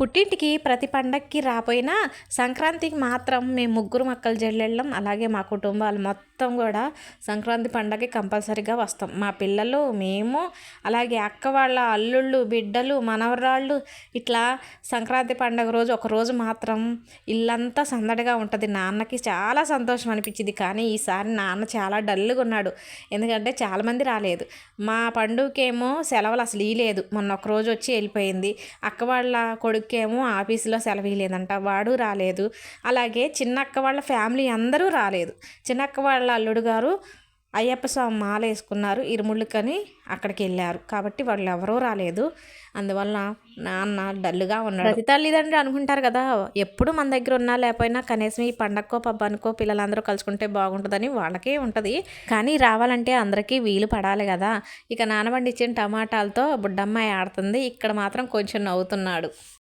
పుట్టింటికి ప్రతి పండక్కి రాపోయినా సంక్రాంతికి మాత్రం మేము ముగ్గురు మక్కలు జల్లెళ్ళం. అలాగే మా కుటుంబాలు మొత్తం కూడా సంక్రాంతి పండగకి కంపల్సరీగా వస్తాం. మా పిల్లలు మేము అలాగే అక్క వాళ్ళ అల్లుళ్ళు బిడ్డలు మనవరాళ్ళు ఇట్లా సంక్రాంతి పండగ రోజు ఒక రోజు మాత్రం ఇల్లంతా సందడిగా ఉంటుంది. నాన్నకి చాలా సంతోషం అనిపించింది. కానీ ఈసారి నాన్న చాలా డల్గా ఉన్నాడు. ఎందుకంటే చాలామంది రాలేదు. మా పండుగకేమో సెలవులు అసలు ఇలేదు మొన్న ఒక రోజు వచ్చి వెళ్ళిపోయింది. అక్క వాళ్ళ కొడుకు కొడుకేమో ఆఫీసులో సెలవు లేదంట వాడు రాలేదు. అలాగే చిన్నక్క వాళ్ళ ఫ్యామిలీ అందరూ రాలేదు. చిన్నక్క వాళ్ళ అల్లుడు గారు అయ్యప్ప స్వామి మాల వేసుకున్నారు ఇరుముళ్ళుకని అక్కడికి వెళ్ళారు కాబట్టి వాళ్ళు ఎవరూ రాలేదు. అందువల్ల నాన్న డల్గా ఉన్నాడు. ప్రతి తల్లిదండ్రులు అనుకుంటారు కదా ఎప్పుడు మన దగ్గర ఉన్నా లేకపోయినా కనీసం ఈ పండక్కో పబ్బానికో పిల్లలందరూ కలుసుకుంటే బాగుంటుందని వాళ్ళకే ఉంటుంది. కానీ రావాలంటే అందరికీ వీలు పడాలి కదా. ఇక నానబండి ఇచ్చిన టమాటాలతో బుడ్డమ్మాయి ఆడుతుంది. ఇక్కడ మాత్రం కొంచెం నవ్వుతున్నాడు.